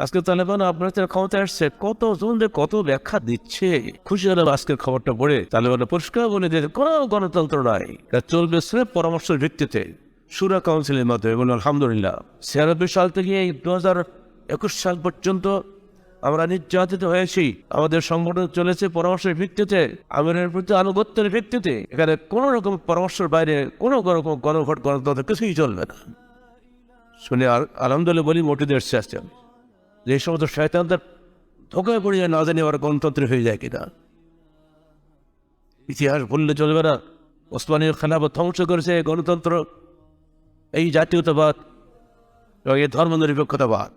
আজকে তালেবান আপনার ক্ষমতা আসছে। কত জনদের কত ব্যাখ্যা দিচ্ছে। খুশি হলাম আজকের খবরটা পড়ে। তালেবান পরিষ্কার বলে দিয়েছে, কোনো গণতন্ত্র নাই। এটা চলবে স্রেফ পরামর্শের ভিত্তিতে। সুরা কাউন্সিলের মাধ্যমে এবং আলহামদুলিল্লাহ। ছিয়ানব্বই সাল থেকে এই দু হাজার একুশ সাল পর্যন্ত আমরা নির্যাতিত হয়েছি। আমাদের সংগঠন চলেছে পরামর্শের ভিত্তিতে। আমিরের প্রতি আনুগত্যের ভিত্তিতে। এখানে কোনো রকম পরামর্শের বাইরে কোনো রকম গণভোট, গণতন্ত্র কিছুই চলবে না। শুনে আলহামদুলিল্লাহ বলি মোটিদের আসছে যে সমস্ত শয়তানদের ধোকায় পড়িয়ে না জানি আবার গণতন্ত্র হয়ে যায় কিনা। ইতিহাস ভুললে চলবে না। ওসমানীয় খেলাফত ধ্বংস করেছে গণতন্ত্র, এই জাতীয়তাবাদ এবং এই ধর্মনিরপেক্ষতাবাদ।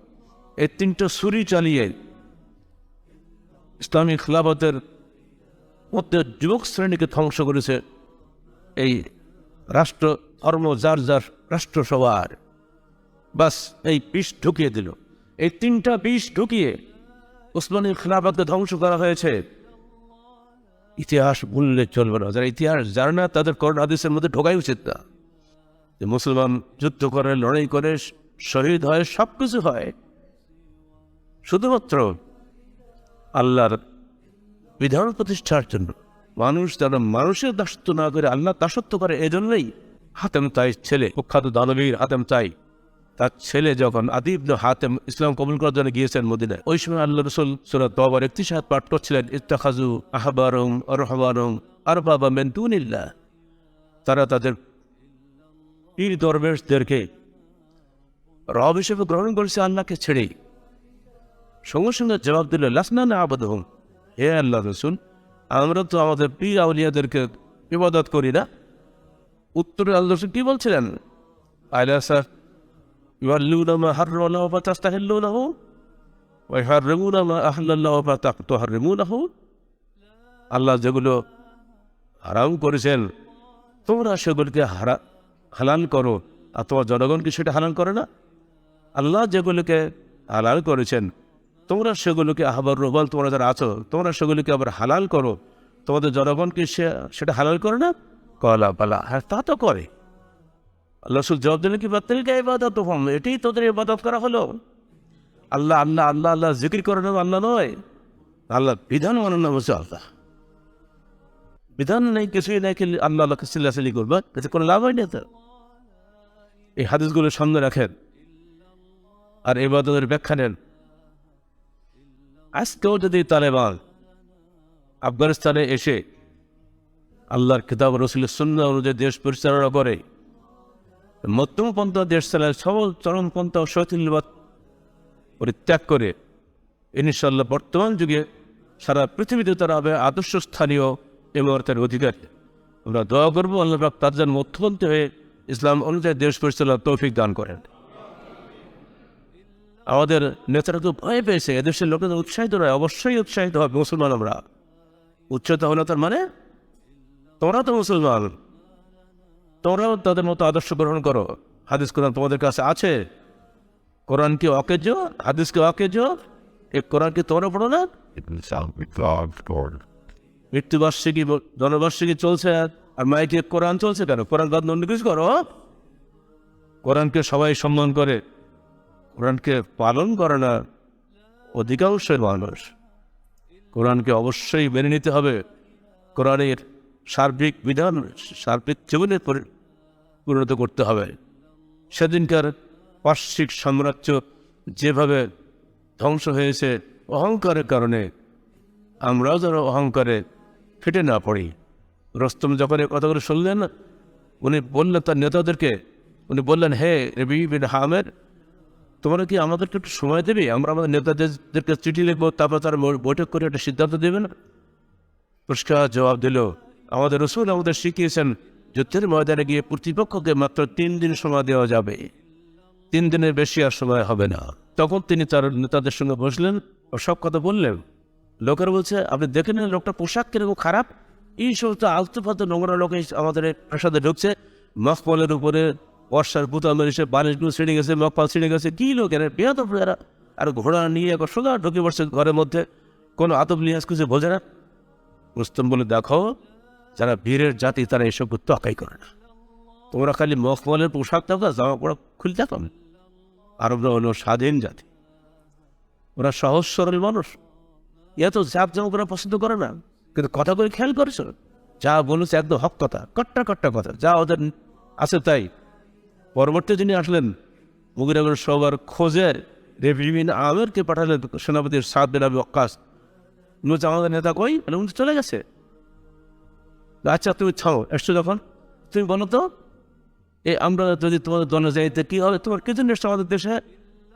এই তিনটা ছুরি চালিয়ে ইসলামী খেলাফতের মধ্যে যুবক শ্রেণীকে ধ্বংস করেছে এই রাষ্ট্র, ধর্ম, যার যার রাষ্ট্র সবার বাস এই বিষ ঢুকিয়ে দিল। এই তিনটা বিষ ঢুকিয়ে উসমানী খেলাফতকে ধ্বংস করা হয়েছে। ইতিহাস ভুললে চলবে না। যারা ইতিহাস জানে না, তাদের করোনা আদেশের মধ্যে ঢোকাই উচিত না। যে মুসলমান যুদ্ধ করে, লড়াই করে, শহীদ হয় সব কিছু হয়। শুধুমাত্র আল্লাহর বিধান প্রতিষ্ঠার জন্য। মানুষ যারা মানুষের দাসত্ব না করে, আল্লাহ দাসত্ব করে, এজন্যই হাতেম তাই ছেলে, কুখ্যাত দানবীর হাতেম তাই তার ছেলে যখন আদিব হাতেম ইসলাম কবুল করার জন্য গিয়েছেন মদিনায়, ওই সময় আল্লাহ রসুল সুরত বাবার একটি সাহায্য পাঠ করছিলেন ইত্তাখাজু আহবারং অরহবারং আর বাবা মেন্তুনিল্লা তারা তাদের পীর দরবেশদেরকে রব হিসেবে গ্রহণ করেছে আল্লাহকে ছেড়েই। সঙ্গে সঙ্গে জবাব দিল, লাসনা না আবাদ হোম হে আল্লাহ রসুল, আমরা তো আমাদের পীর আউলিয়াদেরকে ইবাদত করি না। উত্তরে আল্লাহ রসুল কি বলছিলেন? আয়লা স্যার يولون ما حرم الله فتستحلونه ويحرمون ما أحل الله فتحرمونه আল্লাহ যেগুলো হারাম করেছেন তোমরা সেগুলিকে হারা হালাল করো আর তোমার জনগণকে সেটা হালাল করে না আল্লাহ যেগুলোকে হালাল করেছেন তোমরা সেগুলোকে আহবার রোবাল তোমরা যারা আছো তোমরা সেগুলিকে আবার হালাল করো তোমাদের জনগণকে সে সেটা হালাল করে না কলা পালা হ্যাঁ তা তো করে আল্লাহ রসুল জবাব দিলেন কি, বাতিলকে ইবাদত হম, এটাই তোদের ইবাদত করা হলো? আল্লাহ আল্লাহ আল্লাহ আল্লাহ জিকির করে নেব আল্লাহ নয়। আল্লাহ বিধান মানার নাম হচ্ছে আল্লাহ। বিধান নেই, কিছুই নেই আল্লাহ আল্লাহকে সিল্লাসিলি করবে এতে কোনো লাভ হয় না তো এই হাদিসগুলো সামনে রাখেন আর ইবাদতের ব্যাখ্যা নেন। আজকেও যদি তালেবান আফগানিস্তানে এসে আল্লাহর কিতাব রসুলের সুন্না অনুযায়ী দেশ পরিচালনা করে মধ্যমপন্থা দেশ চালায়, সবল চরমপন্থা ও শৈথিল্যবাদ পরিত্যাগ করে ইনশাল্লাহ বর্তমান যুগে সারা পৃথিবীতে তারা হবে আদর্শ স্থানীয় ইমারতের অধিকারী। আমরা দোয়া করব, আল্লাহ তার যেন মধ্যপন্থী হয়ে ইসলাম অনুযায়ী দেশ পরিচালনার তৌফিক দান করেন। আমাদের নেতারা তো ভয় পেয়েছে, এদেশের লোকেদের উৎসাহিত নয়, অবশ্যই উৎসাহিত হবে মুসলমান আমরা। উচ্চতা হলো তার মানে তোমরা তো মুসলমান। তোমরাও তাদের মতো আদর্শ গ্রহণ করো। হাদিস কোরআন তোমাদের কাছে আছে? কোরআন কি অকেজ? হাদিস কি অকেজ? এ কোরআন কি তোমরা পড়ো না? মৃত্যুবার্ষিকী জনবার্ষিকী চলছে। আর মাইকে কোরআন চলছে কেন? কোরআন বাদ অন্য কিছু করো। কোরআনকে সবাই সম্মান করে। কোরআনকে পালন করে না। অধিকাংশের মানুষ। কোরআনকে অবশ্যই মেনে নিতে হবে। কোরআনের সার্বিক বিধান, সার্বিক জীবনের পরিণত করতে হবে। সেদিনকার পার্শ্বিক সাম্রাজ্য যেভাবে ধ্বংস হয়েছে অহংকারের কারণে, আমরাও যেন অহংকারে ফেটে না পড়ি। রস্তম যখন এই কথাগুলো শুনলেন, উনি বললেন তার নেতাদেরকে, উনি বললেন, হে রবি বিন হামের তোমরা কি আমাদেরকে একটু সময় দেবে? আমরা আমাদের নেতাদেরকে চিঠি লিখব, তারপর তারা বৈঠক করে একটা সিদ্ধান্ত দেবে না পরিষ্কার জবাব দিল, আমাদের রসুল আমাদের শিখিয়েছেন যুদ্ধের ময়দানে গিয়ে প্রতিপক্ষকে মাত্র তিন দিন সময় দেওয়া যাবে। তিন দিনের বেশি আর সময় হবে না। তখন তিনি তার নেতাদের সঙ্গে বসলেন ও সব কথা বললেন। লোকের বলছে, আপনি দেখে নেন লোকটা পোশাক কীরকম খারাপ। এই সমস্ত আলতু ফালতু নোংরা লোক আমাদের প্রাসাদে ঢুকছে। মখপলের উপরে বর্ষার বুতাম এসে বালিশগুলো ছিঁড়ে গেছে মখপাল ছিঁড়ে গেছে। কী লোক এরা? বেহাত আর ঘোড়া নিয়ে একবার সোজা ঢুকে পড়ছে ঘরের মধ্যে। কোনো আতব লিহাজ কিছু বোঝে না। রুস্তম বলে, দেখো যারা বীরের জাতি তারা এসব তোয়াকাই করে না। তোমরা খালি মখমলের পোশাক থাকো জামা পড়া খুলে দেখো আরবরা হলো স্বাধীন জাতি। ওরা সহজ সরল মানুষ। এত জাপ জাম করা পছন্দ করে না। কিন্তু কথা করে খেয়াল করেছ? যা বলেছে একদম হক কথা কট্টা কট্টা কথা। যা ওদের আছে তাই। পরবর্তী যিনি আসলেন মুগিরাগর সবার খোঁজের রেভিমিন আমেরকে পাঠালেন সেনাপতির আবি অক্কাস উনি বলছে, আমাদের নেতা কই? মানে উনি চলে গেছে। আচ্ছা তুমি ছাও এসছো যখন তুমি বলো তো, এ আমরা যদি তোমাদের দলে যাইতে কি হবে? তোমার কি জন্য এসছো আমাদের দেশে?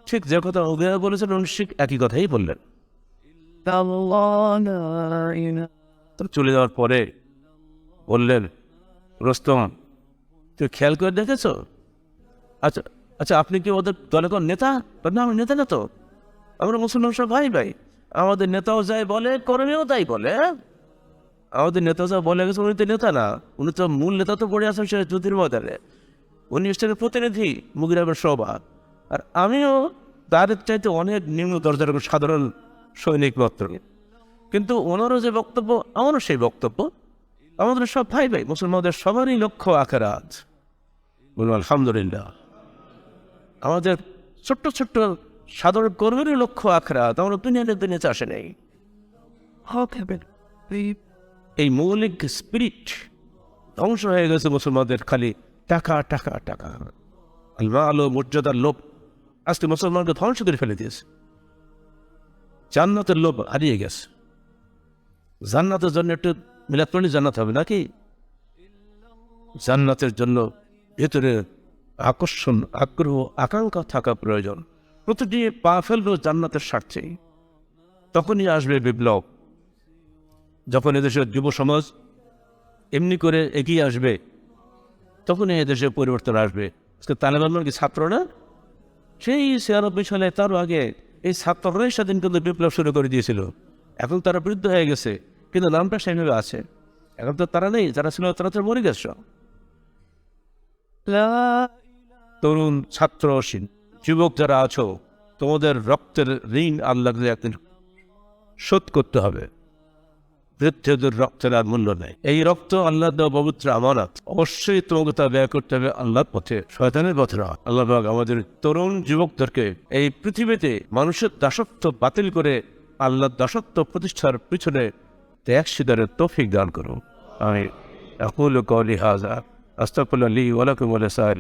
ঠিক যে কথা উদয় বলেছেন, উনি ঠিক একই কথাই বললেন। চলে যাওয়ার পরে বললেন, রোস্তম, তুই খেয়াল করে দেখেছ? আচ্ছা আচ্ছা আপনি কি ওদের দলে কোন নেতা? না আমি নেতা না তো। আমরা মুসলমান সব ভাই ভাই আমাদের নেতাও যাই বলে করণীয় তাই বলে হ্যাঁ? আমাদের নেতা যা বলে গেছে, উনি তো নেতা না। উনি তো মূল নেতা তো পড়ে আছেন সে জ্যোতির ময়দানে উনি এসছেন প্রতিনিধি মুগিরামের সভা। আর আমিও তার চাইতে অনেক নিম্ন দরজার সাধারণ সৈনিক মাত্র কিন্তু ওনারও যে বক্তব্য, আমারও সেই বক্তব্য। আমাদের সব ভাই ভাই, মুসলমানদের সবারই লক্ষ্য আখেরাত বলুন, আলহামদুলিল্লাহ। আমাদের ছোট্ট ছোট্ট সাধারণ কর্মীরই লক্ষ্য আখেরাত আমরা দুনিয়াতে দুনিয়াতে আসে নেই। এই মৌলিক স্পিরিট ধ্বংস হয়ে গেছে মুসলমানদের খালি টাকা টাকা টাকা। আলমা আলো মর্যাদার লোভ আজকে মুসলমানকে ধ্বংস করে ফেলে দিয়েছে। জান্নাতের লোভ হারিয়ে গেছে। জান্নাতের জন্য একটু মিলাত্রণী জান্নাত হবে নাকি? জান্নাতের জন্য ভেতরে আকর্ষণ, আগ্রহ, আকাঙ্ক্ষা থাকা প্রয়োজন। প্রতিটি পা ফেললেও জান্নাতের স্বার্থে তখনই আসবে বিপ্লব। যখন এদেশের যুব সমাজ এমনি করে এগিয়ে আসবে, তখনই এদেশে পরিবর্তন আসবে। আজকে তালেবান কি ছাত্র না? সেই ছিয়ানব্বই সালে তারও আগে এই ছাত্ররাই স্বাধীন কিন্তু বিপ্লব শুরু করে দিয়েছিল। এখন তারা বৃদ্ধ হয়ে গেছে, কিন্তু নামটা সেভাবে আছে। এখন তো তারা নেই, যারা ছিল তারা তো মরে গেছে। তরুণ ছাত্র যুবক যারা আছো, তোমাদের রক্তের ঋণ আল্লাহকে একদিন শোধ করতে হবে। বৃদ্ধদের রক্তের আর মূল্য নেই এই রক্ত আল্লাহ দেওয়া পবিত্র আমানত অবশ্যই তোমাকে তা ব্যয় করতে হবে আল্লাহর পথে শয়তানের পথে না আল্লাহ পাক আমাদের তরুণ যুবকদেরকে এই পৃথিবীতে মানুষের দাসত্ব বাতিল করে আল্লাহর দাসত্ব প্রতিষ্ঠার পিছনে ত্যাগ সিদারের তৌফিক দান করুন আমি أقول قولي هذا أستغفر لي ولكم ولسائر